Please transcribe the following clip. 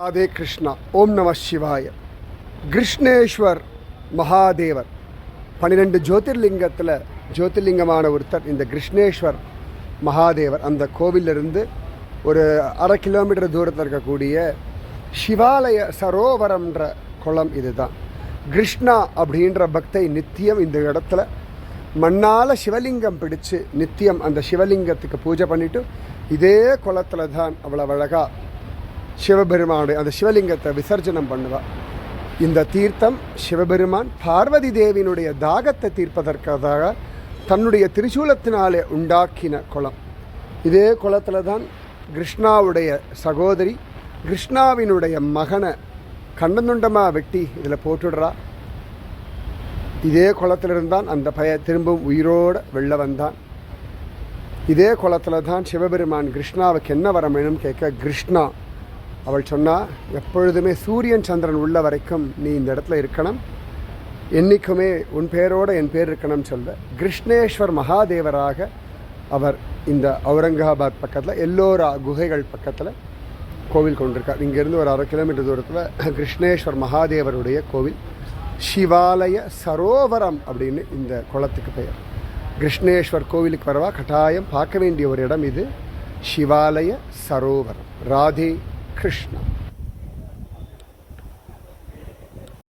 ராதே கிருஷ்ணா ஓம் நம சிவாய. கிருஷ்ணேஸ்வர் மகாதேவர். பன்னிரெண்டு ஜோதிர்லிங்கத்தில் ஜோதிர்லிங்கமான ஒருத்தர் இந்த கிருஷ்ணேஸ்வர் மகாதேவர். அந்த கோவிலிருந்து ஒரு அரை கிலோமீட்டர் தூரத்தில் இருக்கக்கூடிய சிவாலய சரோவரம்ன்ற குளம் இதுதான். கிருஷ்ணா அப்படின்ற பக்தை நித்தியம் இந்த இடத்துல மண்ணால் சிவலிங்கம் பிடிச்சு நித்தியம் அந்த சிவலிங்கத்துக்கு பூஜை பண்ணிவிட்டு இதே குளத்துல தான் அவ்வளோ அழகாக சிவபெருமானுடைய அந்த சிவலிங்கத்தை விசர்ஜனம் பண்ணுவா. இந்த தீர்த்தம் சிவபெருமான் பார்வதி தேவியினுடைய தாகத்தை தீர்ப்பதற்காக தன்னுடைய திரிசூலத்தினாலே உண்டாக்கின குளம். இதே குளத்துல தான் கிருஷ்ணாவுடைய சகோதரி கிருஷ்ணாவினுடைய மகனை கண்டந்துண்டமாக வெட்டி இதில் போட்டுடுறா. இதே குளத்திலிருந்து அந்த பய திரும்பவும் உயிரோடு வெளில வந்தான். இதே குளத்துல தான் சிவபெருமான் கிருஷ்ணாவுக்கு என்ன வர வேணும்னு கேட்க கிருஷ்ணா அவள் சொன்னா எப்பொழுதுமே சூரியன் சந்திரன் உள்ள வரைக்கும் நீ இந்த இடத்துல இருக்கணும். என்னைக்குமே உன் பேரோடு என் பேர் இருக்கணும்னு சொல்ல. கிருஷ்ணேஸ்வர் மகாதேவராக அவர் இந்த அவுரங்காபாத் பக்கத்தில் எல்லோரா குகைகள் பக்கத்தில் கோவில் கொண்டிருக்கார். இங்கேருந்து ஒரு அரை கிலோமீட்டர் தூரத்தில் கிருஷ்ணேஸ்வர் மகாதேவருடைய கோவில் சிவாலய சரோவரம் அப்படின்னு இந்த குளத்துக்கு பெயர். கிருஷ்ணேஸ்வர் கோவிலுக்கு வரவா? கட்டாயம் பார்க்க வேண்டிய ஒரு இடம் இது சிவாலய சரோவரம். ராதே கிருஷ்ணா